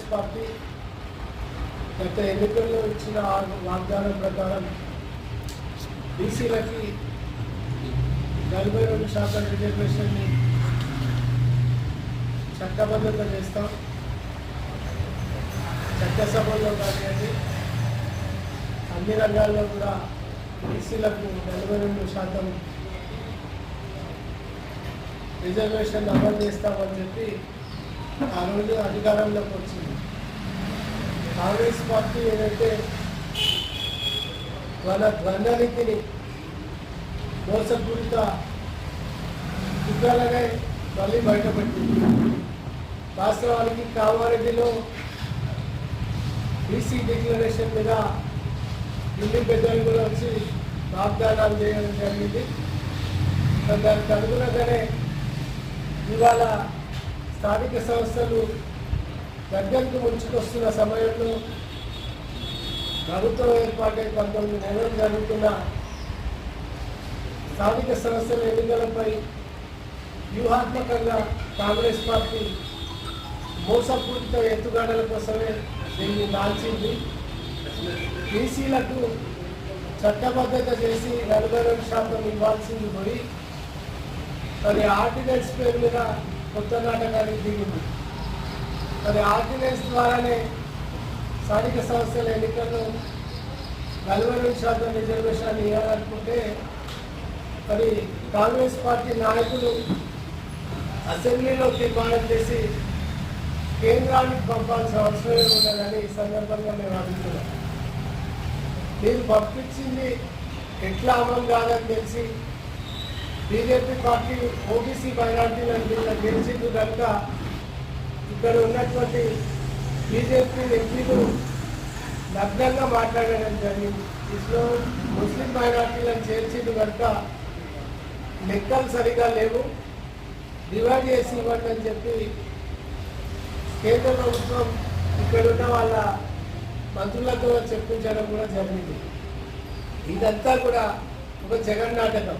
Congress party గత ఎన్నికల్లో ఇచ్చిన వాగ్దానం ప్రకారం బీసీలకి నలభై రెండు శాతం రిజర్వేషన్ని చట్టబద్ధత చేస్తాం. చట్టసభల్లో కానివ్వండి అన్ని రంగాల్లో కూడా బీసీలకు నలభై రెండు శాతం రిజర్వేషన్ అమలు చేస్తామని చెప్పి ఆ రోజు అధికారంలోకి వచ్చింది. కాంగ్రెస్ పార్టీ ఏదైతే వాళ్ళ ద్వంద్వనీతిని మోసపూరిత కుట్రలనే మళ్ళీ బయటపెట్టింది. వాస్తవానికి కామారెడ్డిలో బీసీ డిక్లరేషన్ మీద ఢిల్లీ పెద్దలు కూడా వచ్చి వాగ్దానాలు చేయడం జరిగింది. దానికి అనుగుణంగానే ఇవాళ స్థానిక సంస్థలు దగ్గరకు ముంచుకొస్తున్న సమయంలో ప్రభుత్వం ఏర్పాటై పంతొమ్మిది నెలలు జరుగుతున్న స్థానిక సంస్థల ఎన్నికలపై వ్యూహాత్మకంగా కాంగ్రెస్ పార్టీ మోసపూరిత ఎత్తుగడల కోసమే దీన్ని దాల్చింది. బీసీలకు చట్టబద్ధత చేసి నలభై రెండు శాతం ఇవ్వాల్సింది పోయి మరి ఆర్డినెన్స్ పేరు మీద కొత్త నాటకానికి దిగింది మరి ఆర్డినెన్స్ ద్వారానే స్థానిక సంస్థల ఎన్నికల్లో నలభై రెండు శాతం రిజర్వేషన్ ఇవ్వాలనుకుంటే మరి కాంగ్రెస్ పార్టీ నాయకులు అసెంబ్లీలో తీర్మానం చేసి కేంద్రానికి పంపాల్సిన అవసరమే ఉండదని ఈ సందర్భంగా మేము అడుగుతున్నాం. మీరు పంపించింది ఎట్లా అమలు కాదని తెలిసి బీజేపీ పార్టీ ఓబీసీ మైనార్టీలను గెలిచింది కనుక ఇక్కడ ఉన్నటువంటి బీజేపీ ఎంపీలు నగ్నంగా మాట్లాడడం జరిగింది. ఇస్లో ముస్లిం మైనార్టీలను చేర్చింది కనుక లెక్కలు సరిగా లేవు. డివైడ్ చేసి ఇవ్వండి అని చెప్పి కేంద్ర ప్రభుత్వం ఇక్కడ ఉన్న వాళ్ళ మంత్రులతో చెప్పించడం కూడా జరిగింది. ఇదంతా కూడా ఒక జగన్ నాటకం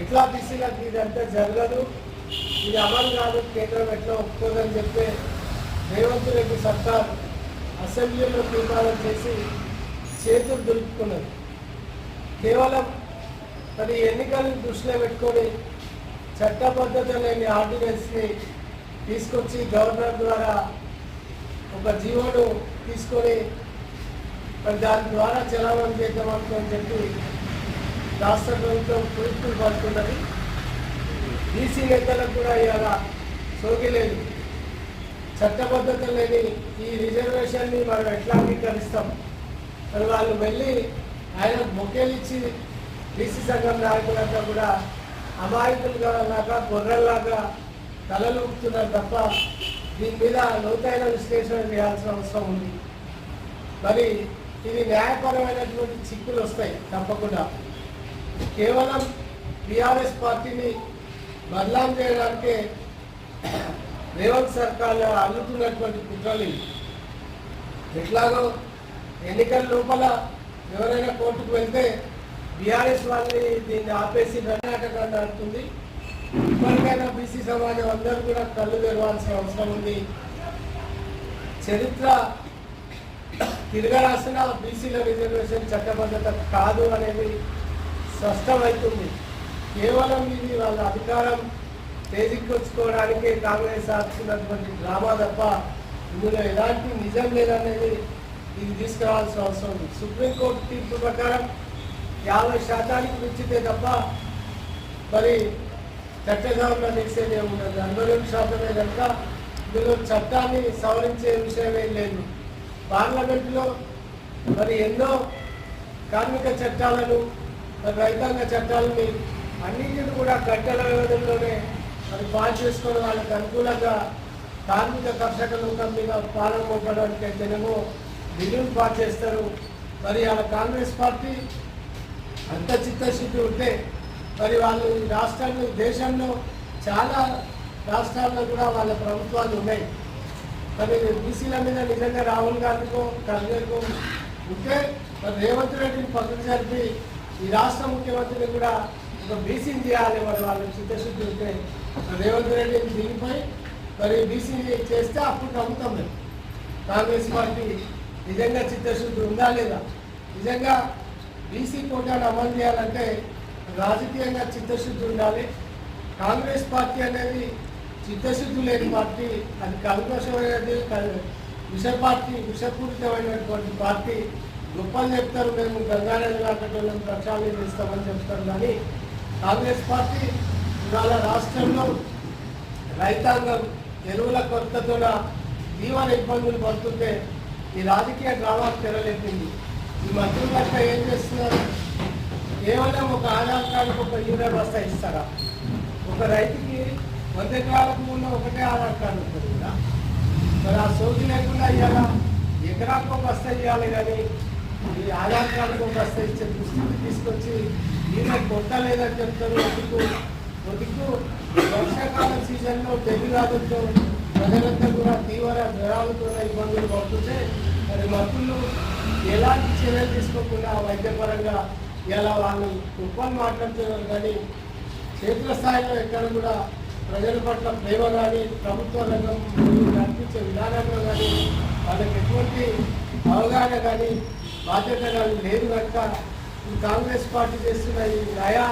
ఎట్లా బీసీలకు ఇదంతా జరగదు. ఇది అమలు కాదు కేంద్రం ఎట్లా ఒప్పుకోదని చెప్పే రేవంత్ రెడ్డి సర్కార్ అసెంబ్లీలో తీర్మానం చేసి చేతులు దులుపుకున్నది. కేవలం మరి ఎన్నికలను దృష్టిలో పెట్టుకొని చట్టబద్ధత లేని ఆర్డినెన్స్ని తీసుకొచ్చి గవర్నర్ ద్వారా ఒక జీవోను తీసుకొని మరి దాని ద్వారా చలామణి చేద్దామనుకోని చెప్పి రాష్ట్ర ప్రభుత్వం కురుకులు పడుతున్నది బీసీ నేతలకు కూడా ఇవాళ సోకిలేదు చట్టబద్ధత లేని ఈ రిజర్వేషన్ని మనం ఎట్లా అంగీకరిస్తాం? మరి వాళ్ళు వెళ్ళి ఆయన మొక్కేలిచ్చి బీసీ సంఘం నాయకులంతా కూడా అమాయకులుగా లాగా గొర్రెల్లాగా తలలు ఊపుతున్నారు తప్ప దీని మీద లోతైన విశ్లేషణ చేయాల్సిన అవసరం ఉంది. మరి ఇది న్యాయపరమైనటువంటి చిక్కులు వస్తాయి తప్పకుండా. కేవలం టీఆర్ఎస్ పార్టీని బదలాం చేయడానికే రేవంత్ సర్కార్ అల్లుతున్నటువంటి కుట్రలు ఎట్లాగో ఎన్నికల లోపల ఎవరైనా కోర్టుకు వెళ్తే బీఆర్ఎస్ వాళ్ళని దీన్ని ఆపేసి కర్ణాటక నడుతుంది ఇప్పటికైనా బీసీ సమాజం అందరూ కూడా కళ్ళు తెరవాల్సిన అవసరం ఉంది. చరిత్ర తిరగరాసిన బీసీల రిజర్వేషన్ చట్టబద్ధత కాదు అనేది స్పష్టమవుతుంది. కేవలం ఇది వాళ్ళ అధికారం తేజిక్కొచ్చుకోవడానికే కాంగ్రెస్ ఆడుతున్నటువంటి డ్రామా తప్ప ఇందులో ఎలాంటి నిజం లేదనేది ఇది తీసుకురావాల్సిన అవసరం ఉంది. సుప్రీంకోర్టు తీర్పు ప్రకారం యాభై శాతానికి మించితే తప్ప మరి చట్టసభలో నిలిచేదే ఉండదు. నలభై రెండు శాతమే కనుక ఇందులో చట్టాన్ని సవరించే విషయమేం లేదు. పార్లమెంట్లో మరి ఎన్నో కార్మిక చట్టాలను రైతాంగ చట్టాలని అన్నింటిని కూడా గంటల వ్యవధిలోనే మరి పాస్ చేసుకొని వాళ్ళకి అనుకూలంగా కార్మిక కర్షక లోకం మీద పాలన మోపడానికి అయితేనేమో బిల్లులు పాస్ చేస్తారు. మరి వాళ్ళ కాంగ్రెస్ పార్టీ అంత చిత్తశుద్ధి ఉంటే మరి వాళ్ళు రాష్ట్రాలు రాష్ట్రాల్లో దేశంలో చాలా రాష్ట్రాల్లో కూడా వాళ్ళ ప్రభుత్వాలు ఉన్నాయి. మరి బీసీల మీద నిజంగా రాహుల్ గాంధీకో ఖర్గేకో ఉంటే మరి రేవంత్ రెడ్డిని పక్కన జరిపి ఈ రాష్ట్ర ముఖ్యమంత్రిని కూడా ఒక బీసీని చేయాలి మరి వాళ్ళు చిత్తశుద్ధి ఉంటే రేవంత్ రెడ్డి దిగిపోయి మరి బీసీ చేస్తే అప్పుడు నమ్ముతాం మేము. కాంగ్రెస్ పార్టీ నిజంగా చిత్తశుద్ధి ఉందా లేదా? నిజంగా బీసీ కోటాను అమలు చేయాలంటే రాజకీయంగా చిత్తశుద్ధి ఉండాలి. కాంగ్రెస్ పార్టీ అనేది చిత్తశుద్ధి లేని పార్టీ అది కల్పషమైనది విష పార్టీ విషపూరితమైనటువంటి పార్టీ. గొప్పలు చెప్తారు మేము గంగానది నాటకంలో ప్రక్షాళన చేస్తామని చెప్తారు. కానీ కాంగ్రెస్ పార్టీ ఇవాళ రాష్ట్రంలో రైతాంగం ఎరువుల కొరతతో జీవన ఇబ్బందులు పడుతుంటే ఈ రాజకీయ డ్రామా తెరలేపింది. ఈ మంత్రులు ఏం చేస్తున్నారు? కేవలం ఒక ఆధార్ కార్డుకు ఒక యూరియా బస్తా ఇస్తారా? ఒక రైతుకి వంద ఎకరాలకు ఉన్న ఒకటే ఆధార్ కార్డు ఉంటుంది? కదా మరి ఆ సోకి లేకుండా ఇవాళ ఎకరాకు బస్తా ఇవ్వాలి కానీ ఈ ఆధార్ కార్డుకు ఒక బస్తా ఇచ్చే దుస్థితి తీసుకొచ్చి ఈయన కొట్టలేదని చెప్తారు. అందుకు కొద్దికు వర్షాకాల సీజన్లో డెంగ్యూ ప్రజలంతా కూడా తీవ్ర జ్వరాలతో ఇబ్బందులు పడుతుంటే మరి మంత్రులు ఎలాంటి చర్యలు తీసుకోకుండా వైద్యపరంగా ఇలా వాళ్ళు కుప్పని మాట్లాడుతున్నారు కానీ క్షేత్ర స్థాయిలో ఎక్కడ కూడా ప్రజల పట్ల ప్రేమ కానీ ప్రభుత్వ రంగం కనిపించే విధానంలో కానీ వాళ్ళకి ఎటువంటి అవగాహన కానీ బాధ్యత కానీ లేదు కనుక ఈ కాంగ్రెస్ పార్టీ చేస్తున్న ఈ నయా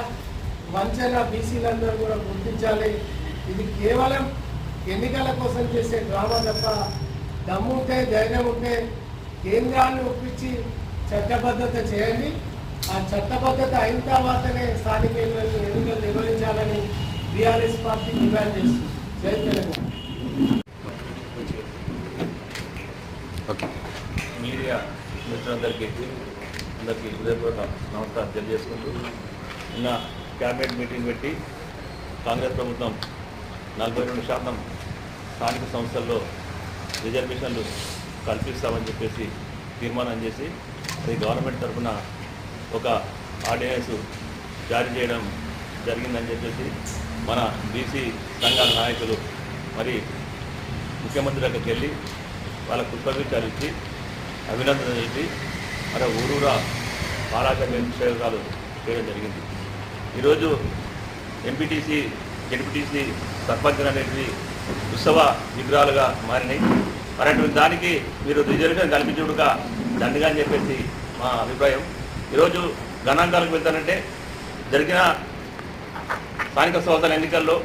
వంచన బీసీలందరూ కూడా గుర్తించాలి. ఇది కేవలం ఎన్నికల కోసం చేసే డ్రామా తప్ప దమ్ముంటే ధైర్యం ఉంటే కేంద్రాన్ని ఒప్పించి చట్టబద్ధత చేయండి. ఆ చట్టబద్ధత అయిన తర్వాతనే స్థానిక ఎన్నికలు ఎన్నికలు నిర్వహించాలని బీఆర్ఎస్ పార్టీ డిమాండ్ చేస్తుంది. జై తెలంగాణ. మీడియా మిత్రులందరికీ అందరికీ హృదయపూర్వక నమస్కారం తెలియజేసుకుంటూ నిన్న క్యాబినెట్ మీటింగ్ పెట్టి కాంగ్రెస్ ప్రభుత్వం నలభై రెండు శాతం స్థానిక సంస్థల్లో రిజర్వేషన్లు కల్పిస్తామని చెప్పేసి తీర్మానం చేసి అది గవర్నమెంట్ తరఫున ఒక ఆర్డినెన్స్ జారీ చేయడం జరిగిందని చెప్పేసి మన బీసీ సంఘాల నాయకులు మరి ముఖ్యమంత్రి దగ్గరికి వెళ్ళి వాళ్ళ పుష్పగుచ్చాలు ఇచ్చి అభినందన చెప్పి మన ఊరూరా బాలాకర్యాలు చేయడం జరిగింది. ఈరోజు ఎంపీటీసీ జడ్పీటీసీ సర్పంచ్ అనేటివి ఉత్సవ విగ్రహాలుగా మారినాయి. మరి అటువంటి దానికి మీరు రిజర్వేషన్ కల్పించుడుగా దండగా అని చెప్పేసి మా అభిప్రాయం. ఈరోజు గణాంకాలకు వెళ్తానంటే జరిగిన స్థానిక సంస్థల ఎన్నికల్లో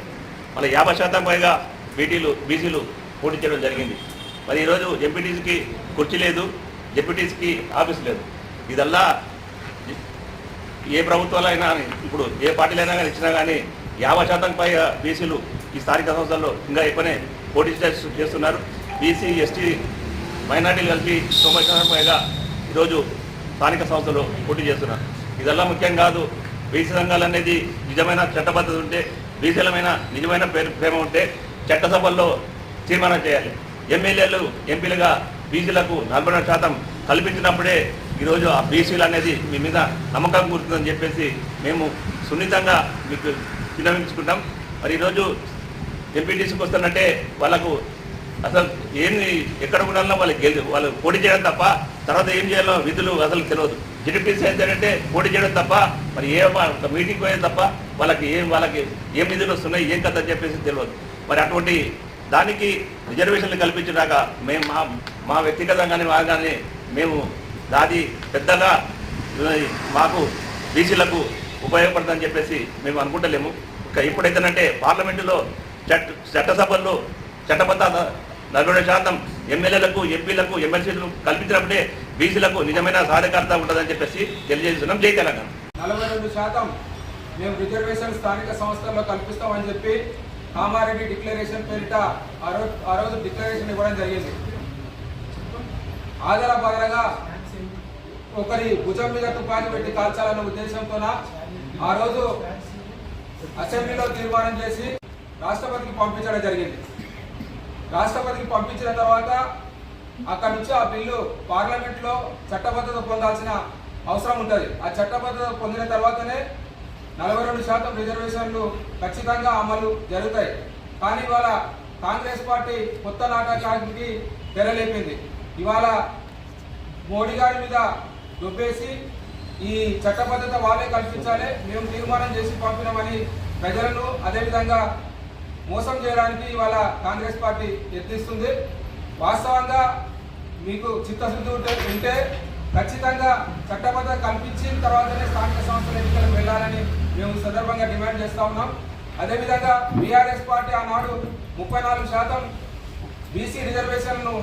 మన యాభై శాతం పైగా బీటీలు బీసీలు పోటీ చేయడం జరిగింది. మరి ఈరోజు ఎంపీటీసీకి కుర్చీ లేదు. డిప్యూటీస్కి ఆఫీస్ లేదు. ఇదల్లా ఏ ప్రభుత్వాలు అయినా ఇప్పుడు ఏ పార్టీలు అయినా కానీ ఇచ్చినా కానీ యాభై శాతం పైగా బీసీలు ఈ స్థానిక సంస్థల్లో ఇంకా ఎక్కువనే పోటీ చేస్తున్నారు. బీసీ ఎస్టీ మైనార్టీలు కలిపి తొంభై శాతం పైగా ఈరోజు స్థానిక సంస్థలు పోటీ చేస్తున్నారు. ఇదల్లా ముఖ్యం కాదు. బీసీ సంఘాలు అనేది నిజమైన చట్టబద్ధత ఉంటే బీసీలమైన నిజమైన ప్రేమ ఉంటే చట్టసభల్లో తీర్మానం చేయాలి. ఎమ్మెల్యేలు ఎంపీలుగా బీసీలకు నలభై రెండు శాతం కల్పించినప్పుడే ఈరోజు ఆ బీసీలు అనేది మీ మీద నమ్మకం కూర్చుందని చెప్పేసి మేము సున్నితంగా మీకు విన్నవించుకుంటాం. మరి ఈరోజు ఎంపీటీసీకి వస్తున్నట్టే వాళ్ళకు అసలు ఏంది ఎక్కడ ఉండాలన్నా వాళ్ళకి గెలి వాళ్ళు పోటీ చేయడం తప్ప తర్వాత ఏం చేయాలో విధులు అసలు తెలియదు. జిడిపిసి ఏంటంటే పోటీ చేయడం తప్ప మరి ఏ మీటింగ్ పోయేది తప్ప వాళ్ళకి ఏం వాళ్ళకి ఏం నిధులు వస్తున్నాయి ఏం కథ అని చెప్పేసి తెలియదు. మరి అటువంటి దానికి రిజర్వేషన్లు కల్పించినాక మేము మా మా వ్యక్తిగతంగానే మాగానే మేము దాది పెద్దగా మాకు బీసీలకు ఉపయోగపడుతుందని చెప్పేసి మేము అనుకుంటలేము. ఇక ఇప్పుడైతేనంటే పార్లమెంటులో చట్ట చట్టసభల్లో చట్టబద్ధ నలభై శాతం ఎమ్మెల్యేలకు ఎంపీలకు ఎమ్మెల్సీలకు కల్పించినప్పుడే బీసీలకు నిజమైన సాధికారత ఉంటుందని చెప్పేసి తెలియజేస్తున్నాం జై తెలంగాణ. నలభై రెండు శాతం మేము రిజర్వేషన్ స్థానిక సంస్థల్లో కల్పిస్తామని చెప్పి కామారెడ్డి డిక్లరేషన్ పేరిట ఆ రోజు ఆ రోజు డిక్లరేషన్ ఇవ్వడం జరిగింది. ఆదర బదలగా ఒకరి భుజం మీద తుపాకి పెట్టి కాల్చాలన్న ఉద్దేశంతోన ఆ రోజు అసెంబ్లీలో తీర్మానం చేసి రాష్ట్రపతికి పంపించడం జరిగింది. రాష్ట్రపతికి పంపించిన తర్వాత అక్కడి నుంచి ఆ బిల్లు పార్లమెంట్లో చట్టబద్ధత పొందాల్సిన అవసరం ఉంటుంది. ఆ చట్టబద్ధత పొందిన తర్వాతనే నలభై రెండు శాతం రిజర్వేషన్లు ఖచ్చితంగా అమలు జరుగుతాయి. కానీ ఇవాళ కాంగ్రెస్ పార్టీ కొత్త నాటకానికి తెరలేపింది. ఇవాళ మోడీ గారి మీద దొబ్బేసి ఈ చట్టబద్ధత వాళ్ళే కల్పించాలి మేము తీర్మానం చేసి పంపినామని ప్రజలను అదేవిధంగా మోసం చేయడానికి ఇవాళ కాంగ్రెస్ పార్టీ యత్నిస్తుంది. వాస్తవంగా మీకు చిత్తశుద్ధి ఉంటే ఉంటే ఖచ్చితంగా చట్టబద్ధ కల్పించిన తర్వాతనే స్థానిక సంస్థల ఎన్నికలకు వెళ్ళాలని మేము సందర్భంగా డిమాండ్ చేస్తూ ఉన్నాం. అదేవిధంగా బీఆర్ఎస్ పార్టీ ఆనాడు ముప్పై నాలుగు శాతం బీసీ రిజర్వేషన్ను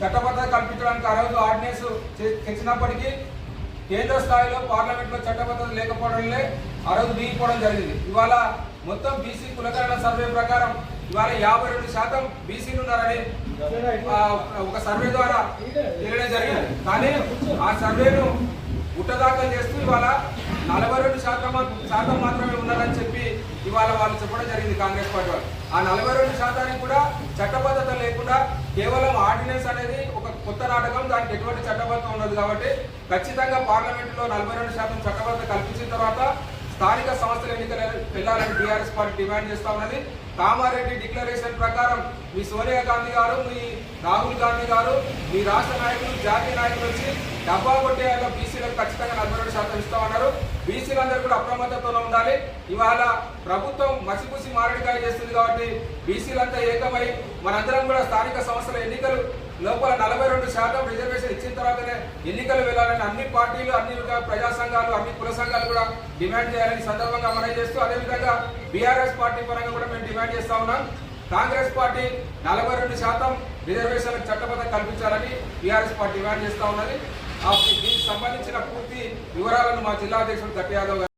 చట్టబద్ధత కల్పించడానికి ఆ రోజు ఆర్డినెన్స్ తెచ్చినప్పటికీ కేంద్ర స్థాయిలో పార్లమెంట్లో చట్టబద్ధత లేకపోవడంలే ఆ రోజు దిగిపోవడం జరిగింది. ఇవాళ మొత్తం బీసీ కులకరణ సర్వే ప్రకారం ఇవాళ యాభై రెండు శాతం బీసీలు ఉన్నారని ఒక సర్వే ద్వారా తెలియడం జరిగింది. కానీ ఆ సర్వేను గుట్టదాఖలు చేస్తూ ఇవాళ నలభై రెండు శాతం శాతం మాత్రమే ఉన్నారని చెప్పి ఇవాళ వాళ్ళు చెప్పడం జరిగింది కాంగ్రెస్ పార్టీ వాళ్ళు. ఆ నలభై రెండు శాతానికి కూడా చట్టబద్ధత లేకుండా కేవలం ఆర్డినెన్స్ అనేది ఒక కొత్త నాటకం దానికి ఎటువంటి చట్టబద్ధం ఉండదు కాబట్టి ఖచ్చితంగా పార్లమెంట్లో నలభై రెండు శాతం చట్టబద్ధ కల్పించిన తర్వాత స్థానిక సంస్థల ఎన్నికలు వెళ్ళాలని టీఆర్ఎస్ పార్టీ డిమాండ్ చేస్తా ఉన్నది. కామారెడ్డి డిక్లరేషన్ ప్రకారం మీ సోనియా గాంధీ గారు మీ రాహుల్ గాంధీ గారు మీ రాష్ట్ర నాయకులు జాతీయ నాయకులు వచ్చి డబ్బా కొట్టేయాలో బీసీలకు ఖచ్చితంగా నలభై రెండు శాతం ఇస్తామన్నారు బీసీలందరూ కూడా అప్రమత్తతోనే ఉండాలి. ఇవాళ ప్రభుత్వం మసిపూసి మారడికాయ చేస్తుంది కాబట్టి బీసీలంతా ఏకమై మనందరం కూడా స్థానిక సంస్థల ఎన్నికలు లోపల నలభై రెండు శాతం రిజర్వేషన్ ఇచ్చిన తర్వాతనే ఎన్నికలు వెళ్ళాలని అన్ని పార్టీలు అన్ని ప్రజా సంఘాలు అన్ని కుల సంఘాలు కూడా డిమాండ్ చేయాలని సందర్భంగా మనం చేస్తూ అదేవిధంగా బీఆర్ఎస్ పార్టీ పరంగా కూడా మేము డిమాండ్ చేస్తా ఉన్నాం. కాంగ్రెస్ పార్టీ నలభై రెండు శాతం రిజర్వేషన్లకు చట్టబద్ధం కల్పించాలని బీఆర్ఎస్ పార్టీ డిమాండ్ చేస్తా ఉన్నది. దీనికి సంబంధించిన పూర్తి వివరాలను మా జిల్లా అధ్యక్షుడు గట్టి యాదవ్ గారు